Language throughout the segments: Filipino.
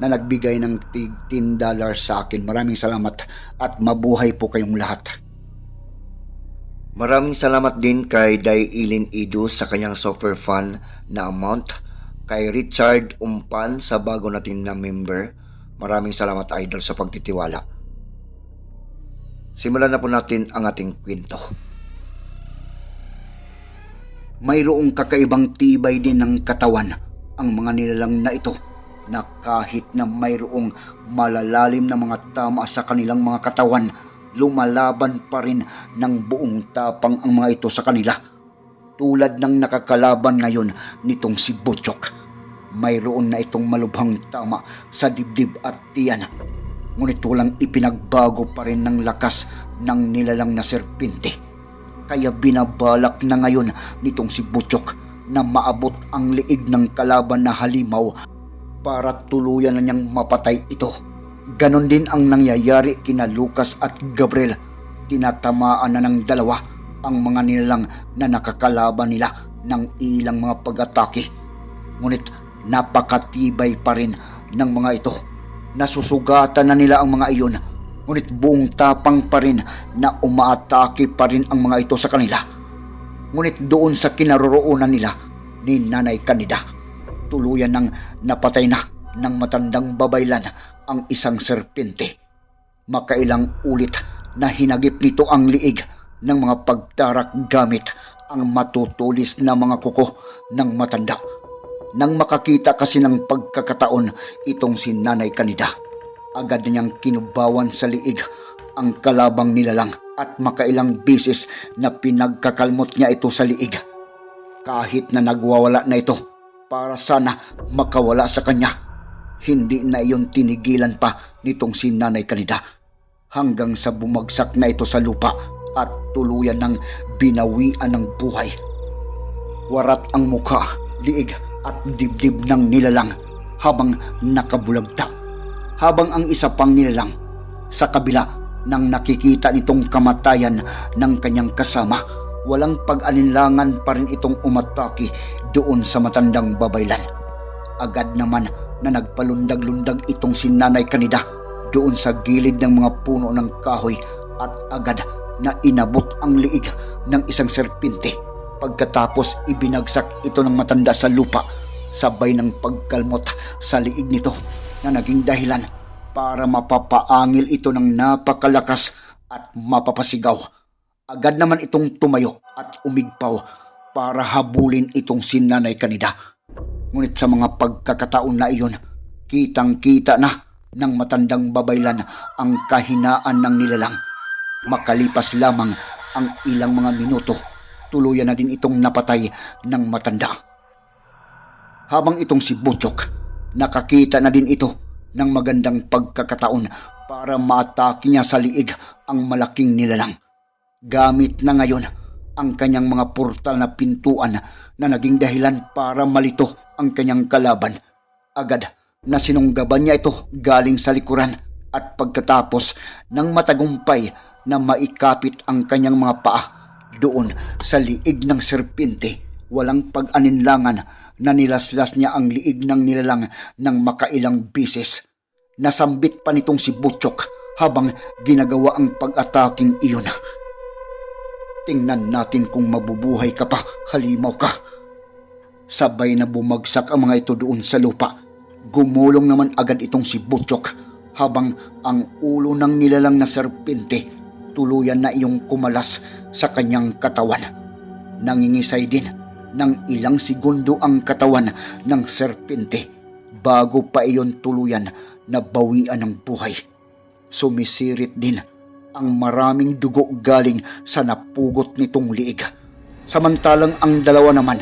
na nagbigay ng tig 10 dollars sa akin. Maraming salamat at mabuhay po kayong lahat. Maraming salamat din kay Dailin Idu sa kanyang software fund na amount, kay Richard Umpan sa bago natin na member. Maraming salamat idol sa pagtitiwala. Simulan na po natin ang ating kwento. Mayroong kakaibang tibay din ng katawan ang mga nilalang na ito na kahit na mayroong malalalim na mga tama sa kanilang mga katawan, lumalaban pa rin ng buong tapang ang mga ito sa kanila. Tulad ng nakakalaban ngayon nitong si Butchok. Mayroon na itong malubhang tama sa dibdib at tiyan. Ngunit walang ipinagbago pa rin ng lakas ng nilalang na serpente. Kaya binabalak na ngayon nitong si Butchok na maabot ang liig ng kalaban na halimaw para tuluyan na niyang mapatay ito. Ganon din ang nangyayari kina Lucas at Gabriel. Tinatamaan na ng dalawa ang mga nilalang na nakakalaban nila ng ilang mga pag-atake. Ngunit napakatibay pa rin ng mga ito. Nasusugatan na nila ang mga iyon. Ngunit buong tapang pa rin na umaatake pa rin ang mga ito sa kanila. Ngunit doon sa kinaroroonan nila ni Nanay Kanida, tuluyan ng napatay na ng matandang babaylan ang isang serpente. Makailang ulit na hinagip nito ang liig ng mga pagtarak gamit ang matutulis na mga kuko ng matanda. Nang makakita kasi ng pagkakataon itong si Nanay Kanida, agad niyang kinubawan sa liig ang kalabang nilalang at makailang bisis na pinagkakalmot niya ito sa liig. Kahit na nagwawala na ito para sana makawala sa kanya, hindi na iyon tinigilan pa nitong si Nanay Kanida hanggang sa bumagsak na ito sa lupa at tuluyan ng binawian ng buhay. Warat ang mukha, liig at dibdib ng nilalang habang nakabulagta. Habang ang isa pang nilalang sa kabila nang nakikita nitong kamatayan ng kanyang kasama, walang pag-alinlangan pa rin itong umatake doon sa matandang babaylan. Agad naman na nagpalundag-lundag itong si Nanay Kanida doon sa gilid ng mga puno ng kahoy at agad na inabot ang liig ng isang serpinte. Pagkatapos ibinagsak ito ng matanda sa lupa sabay ng pagkalmot sa liig nito na naging dahilan para mapapaangil ito ng napakalakas at mapapasigaw. Agad naman itong tumayo at umigpaw para habulin itong si Nanay Kanida. Ngunit sa mga pagkakataon na iyon, kitang-kita na ng matandang babaylan ang kahinaan ng nilalang. Makalipas lamang ang ilang mga minuto, tuluyan na din itong napatay ng matanda. Habang itong si Butchok, nakakita na din ito ng magandang pagkakataon para maatake niya sa liig ang malaking nilalang. Gamit na ngayon ang kanyang mga portal na pintuan na naging dahilan para malito ang kanyang kalaban. Agad na sinunggaban niya ito galing sa likuran at pagkatapos ng matagumpay na maikapit ang kanyang mga paa doon sa liig ng serpente, walang pag-aninlangan na nilaslas niya ang liig ng nilalang ng makailang bisis. Nasambit pa nitong si Butchok habang ginagawa ang pag-ataking iyon. Tingnan natin kung mabubuhay ka pa, halimaw ka. Sabay na bumagsak ang mga ito doon sa lupa. Gumulong naman agad itong si Butchok habang ang ulo ng nilalang na serpente tuluyan na iyong kumalas sa kanyang katawan. Nangingisay din ng ilang segundo ang katawan ng serpente bago pa iyon tuluyan na bawian ng buhay. Sumisirit din ang maraming dugo galing sa napugot nitong liig. Samantalang ang dalawa naman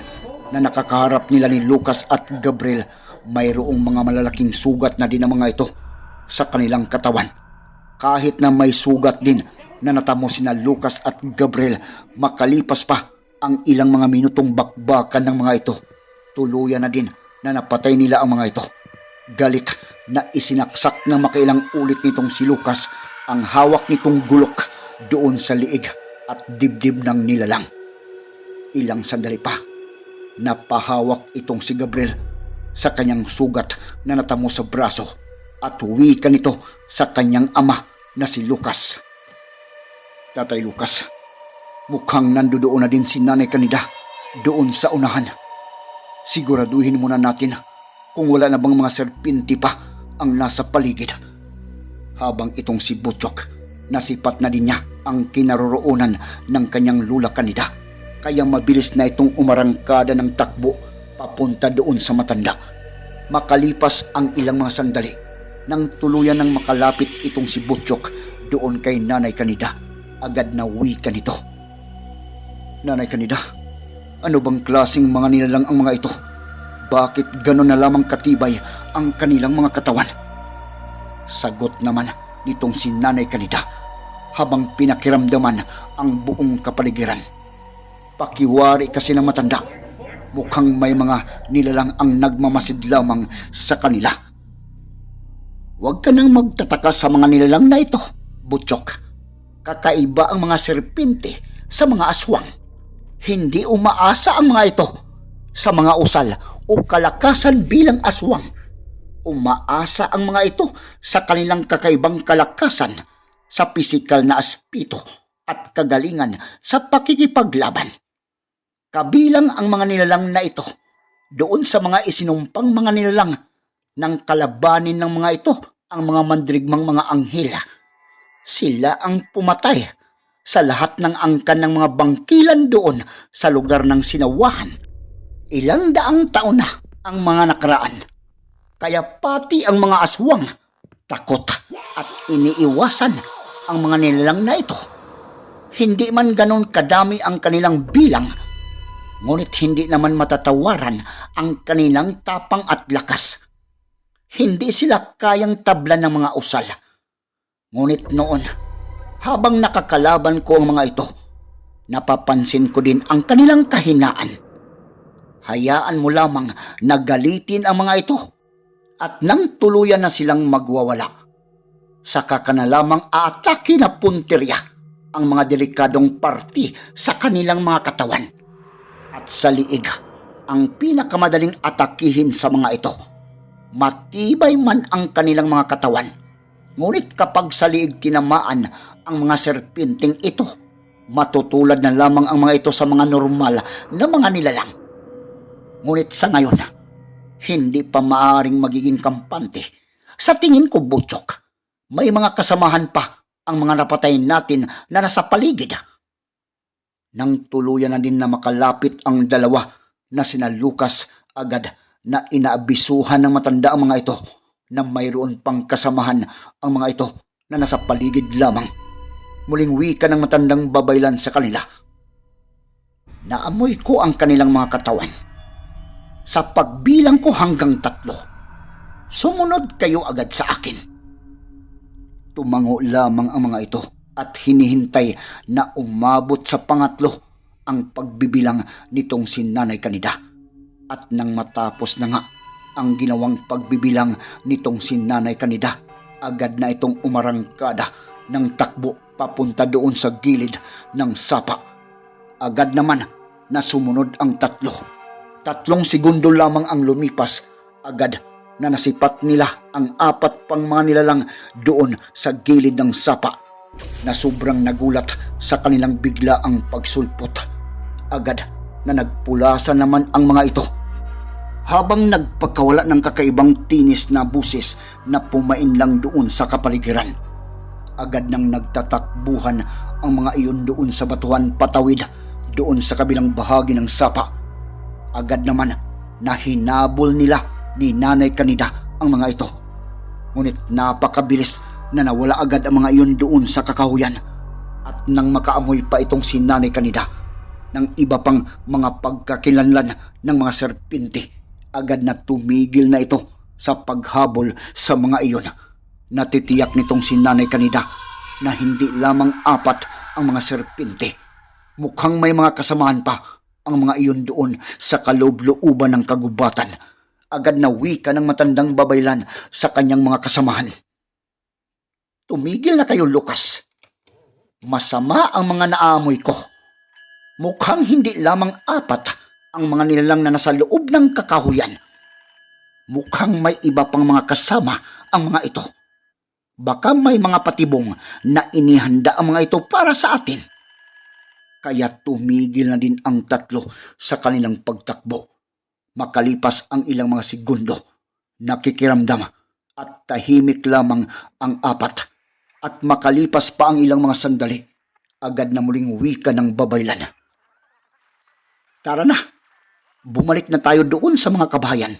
na nakakaharap nila ni Lucas at Gabriel mayroong mga malalaking sugat na din ang mga ito sa kanilang katawan. Kahit na may sugat din na natamo sina Lucas at Gabriel makalipas pa ang ilang mga minutong bakbakan ng mga ito. Tuluyan na din na napatay nila ang mga ito. Galit na isinaksak ng makailang ulit nitong si Lucas ang hawak nitong gulok doon sa liig at dibdib ng nilalang. Ilang sandali pa, napahawak itong si Gabriel sa kanyang sugat na natamo sa braso at huwika nito sa kanyang ama na si Lucas. Tatay Lucas, mukhang nandoon na din si Nanay Kanida doon sa unahan. Siguraduhin muna natin kung wala na bang mga serpinti pa ang nasa paligid. Habang itong si Butchok, nasipat na din niya ang kinaroroonan ng kanyang lula kanida. Kaya mabilis na itong umarangkada ng takbo papunta doon sa matanda. Makalipas ang ilang mga sandali, nang tuluyan ng makalapit itong si Butchok doon kay Nanay Kanida, agad na wika nito. Nanay Kanida, ano bang klaseng mga nilalang ang mga ito? Bakit gano'n na lamang katibay ang kanilang mga katawan? Sagot naman nitong si Nanay Kanida habang pinakiramdaman ang buong kapaligiran. Pakiwari kasi ng matanda. Mukhang may mga nilalang ang nagmamasid lamang sa kanila. Huwag ka nang magtataka sa mga nilalang na ito, Butchok. Kakaiba ang mga serpente sa mga aswang. Hindi umaasa ang mga ito sa mga usal o kalakasan bilang aswang. Umaasa ang mga ito sa kanilang kakaibang kalakasan sa pisikal na aspito at kagalingan sa pakikipaglaban. Kabilang ang mga nilalang na ito doon sa mga isinumpang mga nilalang ng kalabanin ng mga ito ang mga mandrigmang mga anghela. Sila ang pumatay sa lahat ng angkan ng mga bangkilan doon sa lugar ng sinawahan. Ilang daang taon na ang mga nakaraan. Kaya pati ang mga aswang takot at iniiwasan ang mga nilalang na ito. Hindi man ganon kadami ang kanilang bilang, ngunit hindi naman matatawaran ang kanilang tapang at lakas. Hindi sila kayang tablan ng mga usal. Ngunit noon, habang nakakalaban ko ang mga ito, napapansin ko din ang kanilang kahinaan. Hayaan mo lamang na galitin ang mga ito at nang tuluyan na silang magwawala. Saka ka lamang aatake na punterya ang mga delikadong parti sa kanilang mga katawan. At sa liig, ang pinakamadaling atakihin sa mga ito. Matibay man ang kanilang mga katawan. Ngunit kapag sa liig tinamaan ang mga serpinting ito, matutulad na lamang ang mga ito sa mga normal na mga nilalang. Ngunit sa ngayon, hindi pa maaaring magiging kampante. Sa tingin ko, Butchok, may mga kasamahan pa ang mga napatay natin na nasa paligid. Nang tuluyan na din na makalapit ang dalawa na sina Lucas agad na inaabisuhan ng matanda ang mga ito na mayroon pang kasamahan ang mga ito na nasa paligid lamang. Muling wika ng matandang babaylan sa kanila. Naamoy ko ang kanilang mga katawan sa pagbilang ko hanggang tatlo. Sumunod kayo agad sa akin. Tumango lamang ang mga ito at hinihintay na umabot sa pangatlo ang pagbibilang nitong si Nanay Kanida. At nang matapos na nga ang ginawang pagbibilang nitong si Nanay Kanida, agad na itong umarangkada ng takbo papunta doon sa gilid ng sapa. Agad naman na sumunod ang tatlo Tatlong segundo lamang ang lumipas, agad na nasipat nila ang apat pang mga nilalang doon sa gilid ng sapa na sobrang nagulat sa kanilang bigla ang pagsulpot. Agad na nagpulasa naman ang mga ito. Habang nagpagkawala ng kakaibang tinis na busis na pumain lang doon sa kapaligiran. Agad nang nagtatakbuhan ang mga iyon doon sa batuhan patawid doon sa kabilang bahagi ng sapa. Agad naman na hinabol nila ni Nanay Kanida ang mga ito. Ngunit napakabilis na nawala agad ang mga iyon doon sa kakahuyan. At nang makaamoy pa itong si Nanay Kanida ng iba pang mga pagkakilanlan ng mga serpente, agad na tumigil na ito sa paghabol sa mga iyon. Natitiyak nitong si Nanay Kanida na hindi lamang apat ang mga serpente. Mukhang may mga kasamaan pa ang mga iyon doon sa kaloob-looban ng kagubatan. Agad na wika ng matandang babaylan sa kanyang mga kasamahan. Tumigil na kayo, Lucas. Masama ang mga naamoy ko. Mukhang hindi lamang apat ang mga nilalang na nasa loob ng kakahuyan. Mukhang may iba pang mga kasama ang mga ito. Baka may mga patibong na inihanda ang mga ito para sa atin. Kaya tumigil na din ang tatlo sa kanilang pagtakbo. Makalipas ang ilang mga segundo, nakikiramdam at tahimik lamang ang apat. At makalipas pa ang ilang mga sandali, agad na muling wika ng babaylan. Tara na, bumalik na tayo doon sa mga kabayan.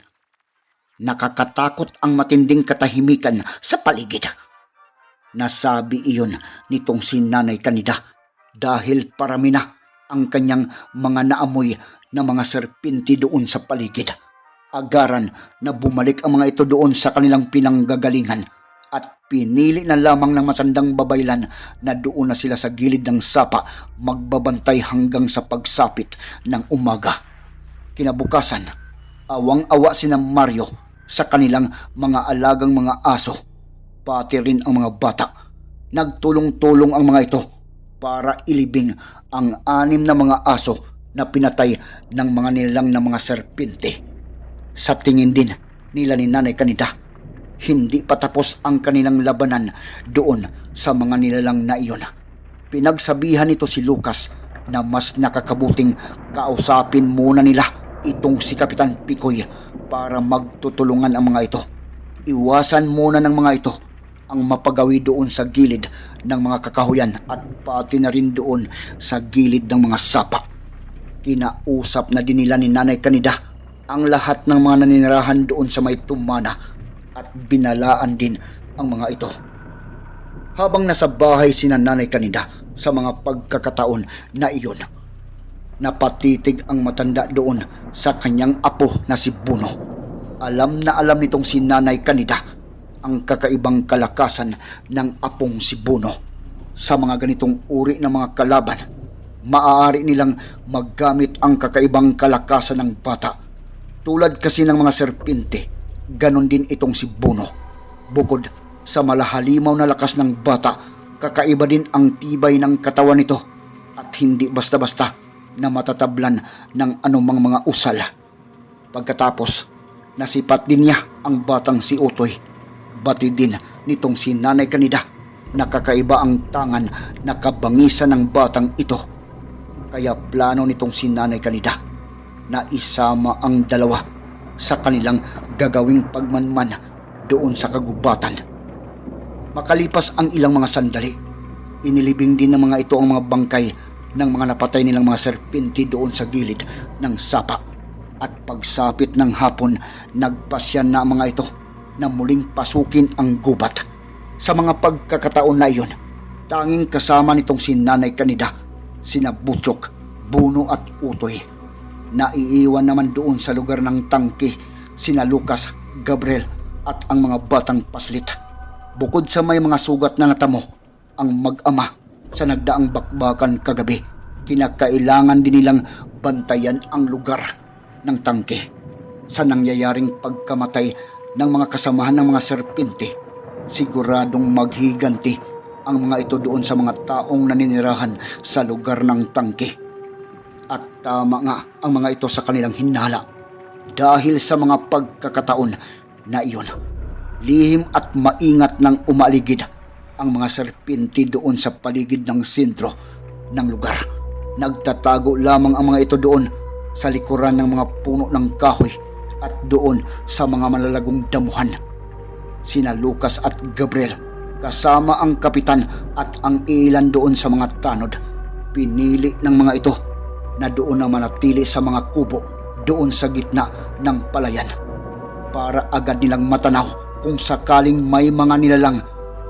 Nakakatakot ang matinding katahimikan sa paligid. Nasabi iyon nitong si Nanay Kanida dahil parami na ang kanyang mga naamoy na mga serpinti doon sa paligid. Agaran na bumalik ang mga ito doon sa kanilang pinanggagalingan at pinili na lamang ng matandang babaylan na doon na sila sa gilid ng sapa magbabantay hanggang sa pagsapit ng umaga. Kinabukasan, awang-awa si Mario sa kanilang mga alagang mga aso, pati rin ang mga bata. Nagtulong-tulong ang mga ito para ilibing ang anim na mga aso na pinatay ng mga nilang na mga serpente. Sa tingin din nila ni Nanay Kanida, hindi pa tapos ang kanilang labanan doon sa mga nilalang na iyon. Pinagsabihan nito si Lucas na mas nakakabuting kausapin muna nila itong si Kapitan Pikoy para magtutulungan ang mga ito. Iwasan muna ng mga ito ang mapagawi doon sa gilid ng mga kakahuyan at pati na rin doon sa gilid ng mga sapa. Kinausap na din nila ni Nanay Kanida ang lahat ng mga naninirahan doon sa may tumana at binalaan din ang mga ito. Habang nasa bahay si Nanay Kanida sa mga pagkakataon na iyon, napatitig ang matanda doon sa kanyang apo na si Buno. Alam na alam nitong si Nanay Kanida ang kakaibang kalakasan ng apong si Buno. Sa mga ganitong uri ng mga kalaban, maaari nilang maggamit ang kakaibang kalakasan ng bata. Tulad kasi ng mga serpinte, ganon din itong si Buno. Bukod sa malahalimaw na lakas ng bata, kakaiba din ang tibay ng katawan nito at hindi basta-basta na matatablan ng anumang mga usal. Pagkatapos, nasipat din niya ang batang si Utoy. Batid din nitong si Nanay Kanida nakakaiba ang tangan na kabangisan ng batang ito. Kaya plano nitong si Nanay Kanida na isama ang dalawa sa kanilang gagawing pagmanman doon sa kagubatan. Makalipas ang ilang mga sandali, inilibing din ng mga ito ang mga bangkay ng mga napatay nilang mga serpente doon sa gilid ng sapa. At pagsapit ng hapon, nagpasyan na ang mga ito na muling pasukin ang gubat. Sa mga pagkakataon na iyon, tanging kasama nitong si Nanay Kanida, sina Butchok, Buno at Utoy. Naiiwan naman doon sa lugar ng tangke sina Lucas, Gabriel at ang mga batang paslit. Bukod sa may mga sugat na natamo, ang mag-ama sa nagdaang bakbakan kagabi, kinakailangan din nilang bantayan ang lugar ng tangke. Sa nangyayaring pagkamatay ng mga kasamahan ng mga serpente, siguradong maghiganti ang mga ito doon sa mga taong naninirahan sa lugar ng tangke. At tama nga ang mga ito sa kanilang hinala dahil sa mga pagkakataon na iyon. Lihim at maingat ng umaligid ang mga serpente doon sa paligid ng sentro ng lugar. Nagtatago lamang ang mga ito doon sa likuran ng mga puno ng kahoy at doon sa mga malalagong damuhan. Sina Lucas at Gabriel kasama ang kapitan at ang ilan doon sa mga tanod. Pinili ng mga ito na doon na manatili sa mga kubo doon sa gitna ng palayan para agad nilang matanaw kung sakaling may mga nilalang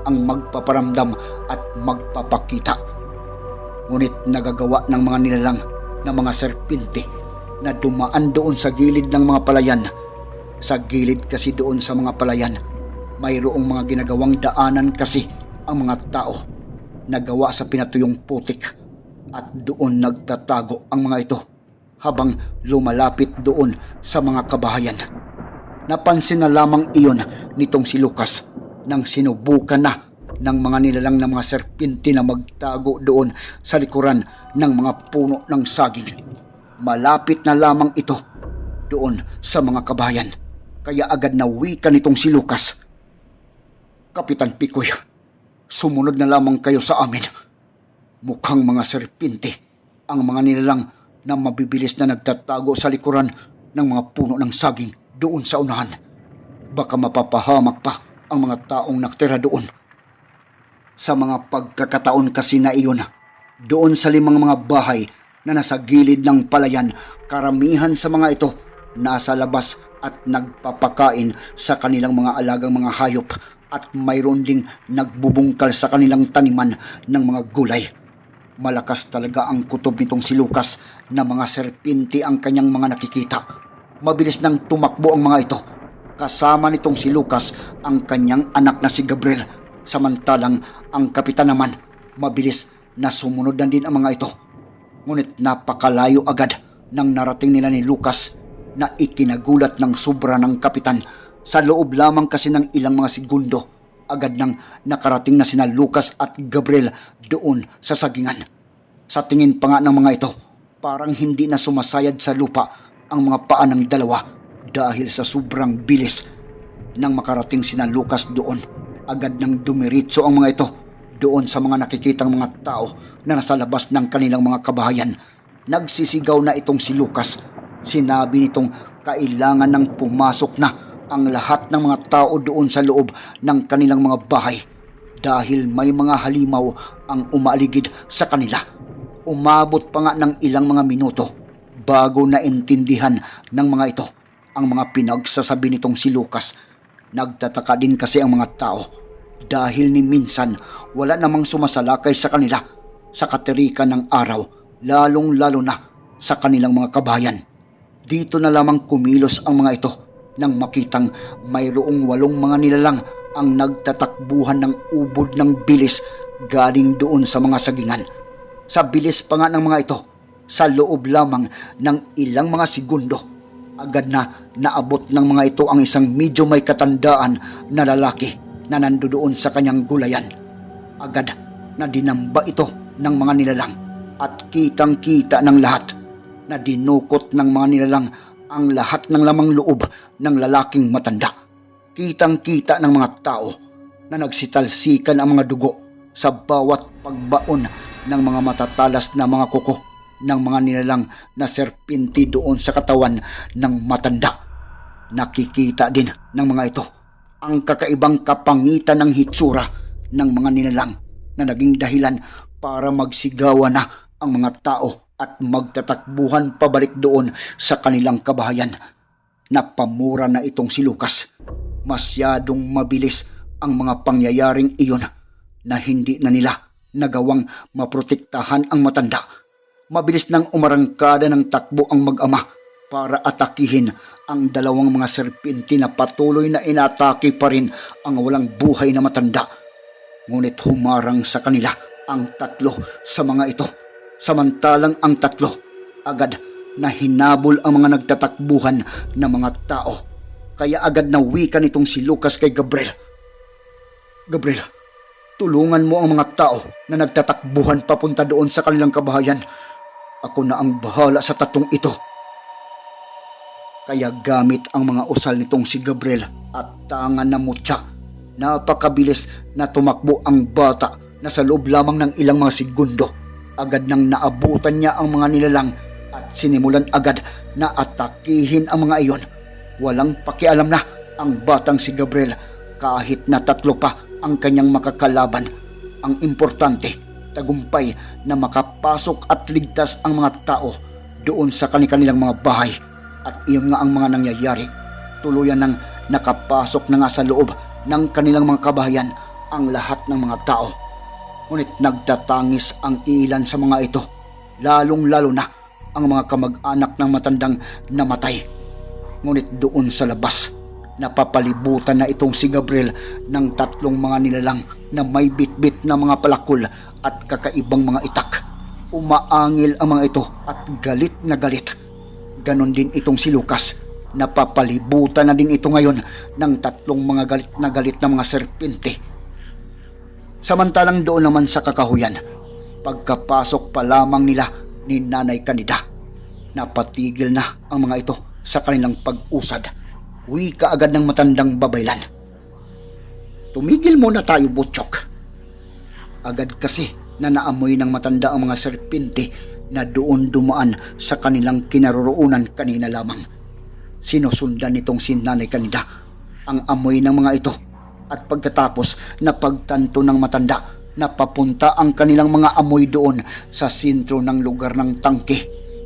ang magpaparamdam at magpapakita. Ngunit nagagawa ng mga nilalang na mga serpinte na dumaan doon sa gilid ng mga palayan. Sa gilid kasi doon sa mga palayan, mayroong mga ginagawang daanan kasi ang mga tao nagawa sa pinatuyong putik at doon nagtatago ang mga ito habang lumalapit doon sa mga kabahayan. Napansin na lamang iyon nitong si Lucas nang sinubukan na ng mga nilalang na mga serpente na magtago doon sa likuran ng mga puno ng saging. Malapit na lamang ito doon sa mga kabayan. Kaya agad na wika nitong si Lucas. Kapitan Pikoy, sumunod na lamang kayo sa amin. Mukhang mga serpente ang mga nilalang na mabibilis na nagtatago sa likuran ng mga puno ng saging doon sa unahan. Baka mapapahamak pa ang mga taong naktira doon. Sa mga pagkakataon kasi na iyon, doon sa limang mga bahay na nasa gilid ng palayan, karamihan sa mga ito nasa labas at nagpapakain sa kanilang mga alagang mga hayop at mayroon ding nagbubungkal sa kanilang taniman ng mga gulay. Malakas talaga ang kutob nitong si Lucas na mga serpente ang kanyang mga nakikita. Mabilis nang tumakbo ang mga ito. Kasama nitong si Lucas ang kanyang anak na si Gabriel. Samantalang ang kapitan naman, mabilis na sumunod na din ang mga ito. Ngunit napakalayo agad nang narating nila ni Lucas na ikinagulat ng sobra ng kapitan sa loob lamang kasi ng ilang mga segundo agad nang nakarating na sina Lucas at Gabriel doon sa sagingan. Sa tingin pa nga ng mga ito, parang hindi na sumasayad sa lupa ang mga paa ng dalawa dahil sa sobrang bilis. Nang makarating sina Lucas doon, agad nang dumiritso ang mga ito doon sa mga nakikitang mga tao na nasa labas ng kanilang mga kabahayan. Nagsisigaw na itong si Lucas. Sinabi nitong kailangan ng pumasok na ang lahat ng mga tao doon sa loob ng kanilang mga bahay dahil may mga halimaw ang umaaligid sa kanila. Umabot pa nga ng ilang mga minuto bago naintindihan ng mga ito ang mga pinagsasabi nitong si Lucas. Nagtataka din kasi ang mga tao dahil ni minsan wala namang sumasalakay sa kanila sa katerikan ng araw lalong lalo na sa kanilang mga kabayan. Dito na lamang kumilos ang mga ito nang makitang mayroong walong mga nilalang ang nagtatakbuhan ng ubod ng bilis galing doon sa mga sagingan. Sa bilis pa nga ng mga ito, sa loob lamang ng ilang mga segundo, agad na naabot ng mga ito ang isang medyo may katandaan na lalaki na nandoon sa kanyang gulayan. Agad na dinamba ito ng mga nilalang at kitang-kita ng lahat na dinukot ng mga nilalang ang lahat ng lamang loob ng lalaking matanda. Kitang-kita ng mga tao na nagsitalsikan ang mga dugo sa bawat pagbaon ng mga matatalas na mga kuko ng mga nilalang na serpinti doon sa katawan ng matanda. Nakikita din ng mga ito ang kakaibang kapangitan ng hitsura ng mga nilalang na naging dahilan para magsigawa na ang mga tao at magtatakbuhan pabalik doon sa kanilang kabahayan. Napamura na itong si Lucas. Masyadong mabilis ang mga pangyayaring iyon na hindi na nila nagawang maprotektahan ang matanda. Mabilis nang umarangkada ng takbo ang mag-ama para atakihin ang dalawang mga serpente na patuloy na inatake pa rin ang walang buhay na matanda. Ngunit humarang sa kanila ang tatlo sa mga ito. Samantalang ang tatlo agad na hinabol ang mga nagtatakbuhan na mga tao. Kaya agad na wika nitong si Lucas kay Gabriel. Gabriel, tulungan mo ang mga tao na nagtatakbuhan papunta doon sa kanilang kabahayan. Ako na ang bahala sa tatong ito. Kaya gamit ang mga usal nitong si Gabriel at tangan na mutya, napakabilis na tumakbo ang bata na sa loob lamang ng ilang mga segundo. Agad nang naabutan niya ang mga nilalang at sinimulan agad na atakihin ang mga iyon. Walang pakialam na ang batang si Gabriel kahit na tatlo pa ang kanyang makakalaban. Ang importante, tagumpay na makapasok at ligtas ang mga tao doon sa kanilang mga bahay. At iyon nga ang mga nangyayari. Tuluyan ng nakapasok na nga sa loob ng kanilang mga kabahayan ang lahat ng mga tao. Ngunit nagtatangis ang ilan sa mga ito, lalong-lalo na ang mga kamag-anak ng matandang namatay. Ngunit doon sa labas, napapalibutan na itong si Gabriel ng tatlong mga nilalang na may bitbit na mga palakol at kakaibang mga itak. Umaangil ang mga ito at galit na galit. Ganon din itong si Lucas. Napapalibutan na din ito ngayon ng tatlong mga galit na galit na mga serpente. Samantalang doon naman sa kakahuyan, pagkapasok pa lamang nila ni Nanay Kanida, napatigil na ang mga ito sa kanilang pag-usad. Uwi ka agad ng matandang babaylan. Tumigil muna tayo, Butchok. Agad kasi na naamoy ng matanda ang mga serpente na doon dumaan sa kanilang kinaroroonan kanina lamang. Sinusundan nitong si Nanay Kanida ang amoy ng mga ito at pagkatapos na pagtanto ng matanda na papunta ang kanilang mga amoy doon sa sentro ng lugar ng tangke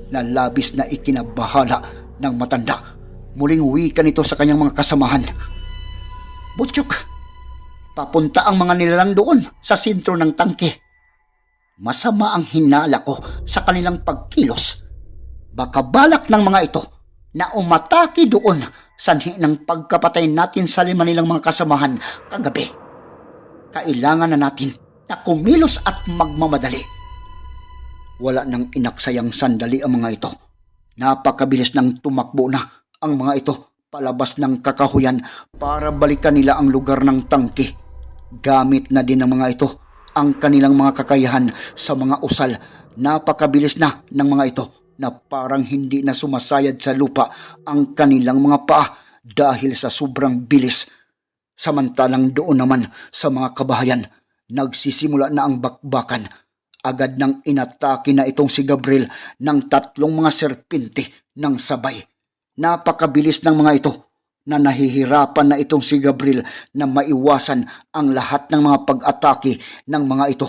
na labis na ikinabahala ng matanda. Muling wika nito sa kanyang mga kasamahan. Butchok, papunta ang mga nilalang doon sa sentro ng tangke. Masama ang hinala ko sa kanilang pagkilos. Baka balak ng mga ito na umatake doon sanhi ng pagkapatay natin sa lima nilang mga kasamahan kagabi. Kailangan na natin na kumilos at magmamadali. Wala nang inaksayang sandali ang mga ito. Napakabilis ng tumakbo na ang mga ito palabas ng kakahuyan para balikan nila ang lugar ng tangke. Gamit na din ng mga ito ang kanilang mga kakayahan sa mga usal. Napakabilis na ng mga ito na parang hindi na sumasayad sa lupa ang kanilang mga paa dahil sa sobrang bilis. Samantalang doon naman sa mga kabahayan, nagsisimula na ang bakbakan. Agad nang inatake na itong si Gabriel ng tatlong mga serpente ng sabay. Napakabilis ng mga ito na nahihirapan na itong si Gabriel na maiwasan ang lahat ng mga pag-atake ng mga ito.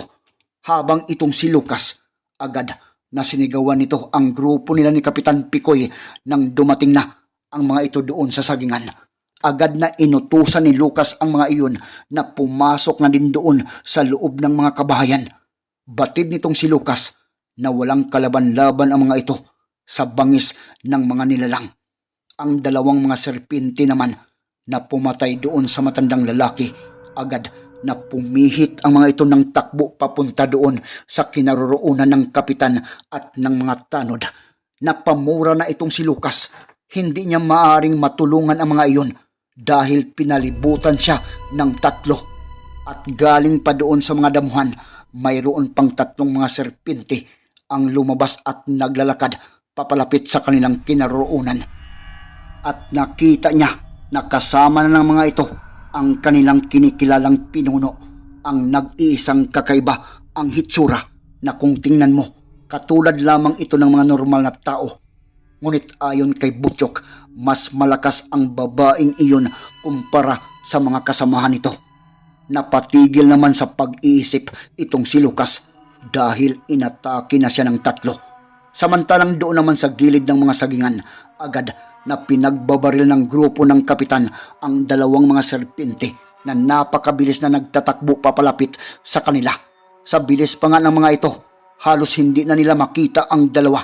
Habang itong si Lucas, agad na sinigawan nito ang grupo nila ni Kapitan Pikoy nang dumating na ang mga ito doon sa sagingan. Agad na inutusan ni Lucas ang mga iyon na pumasok na din doon sa loob ng mga kabahayan. Batid nitong si Lucas na walang kalaban-laban ang mga ito sa bangis ng mga nilalang. Ang dalawang mga serpente naman na pumatay doon sa matandang lalaki agad na pumihit ang mga ito ng takbo papunta doon sa kinaroroonan ng kapitan at ng mga tanod. Napamura na itong si Lucas. Hindi niya maaring matulungan ang mga iyon dahil pinalibutan siya ng tatlo. At galing pa doon sa mga damuhan, mayroon pang tatlong mga serpente ang lumabas at naglalakad papalapit sa kanilang kinaroroonan. At nakita niya na kasama na ng mga ito ang kanilang kinikilalang pinuno, ang nag-iisang kakaiba, ang hitsura na kung tingnan mo, katulad lamang ito ng mga normal na tao. Ngunit ayon kay Butchok, mas malakas ang babaeng iyon kumpara sa mga kasamahan nito. Napatigil naman sa pag-iisip itong si Lucas dahil inatake na siya ng tatlo. Samantalang doon naman sa gilid ng mga sagingan, agad na pinagbabaril ng grupo ng kapitan ang dalawang mga serpente na napakabilis na nagtatakbo papalapit sa kanila. Sa bilis pa nga ng mga ito, halos hindi na nila makita ang dalawa.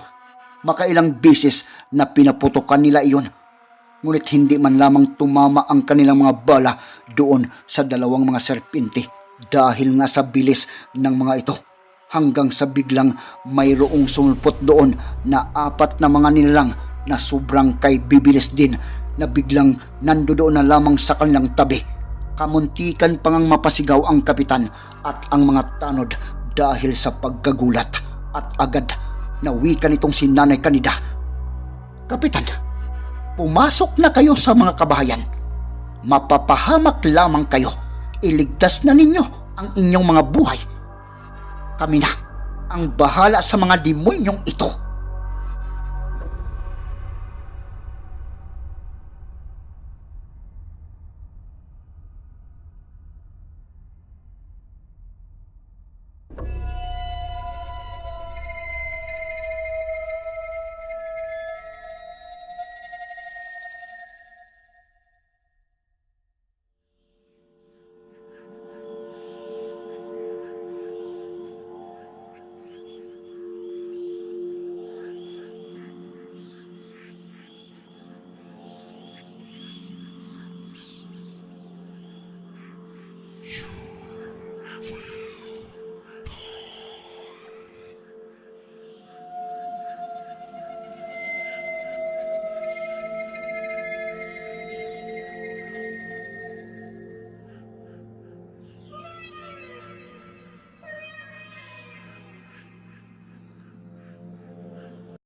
Makailang bisis na pinaputokan nila iyon. Ngunit hindi man lamang tumama ang kanilang mga bala doon sa dalawang mga serpente dahil nga sa bilis ng mga ito hanggang sa biglang mayroong sumulpot doon na apat na mga nilalang na sobrang kay bibilis din na biglang nandoon na lamang sa kanilang tabi. Kamuntikan pang mapasigaw ang kapitan at ang mga tanod dahil sa pagkagulat at agad na wika nitong si Nanay Kanida. Kapitan, pumasok na kayo sa mga kabahayan. Mapapahamak lamang kayo. Iligtas na ninyo ang inyong mga buhay. Kami na ang bahala sa mga demonyong ito.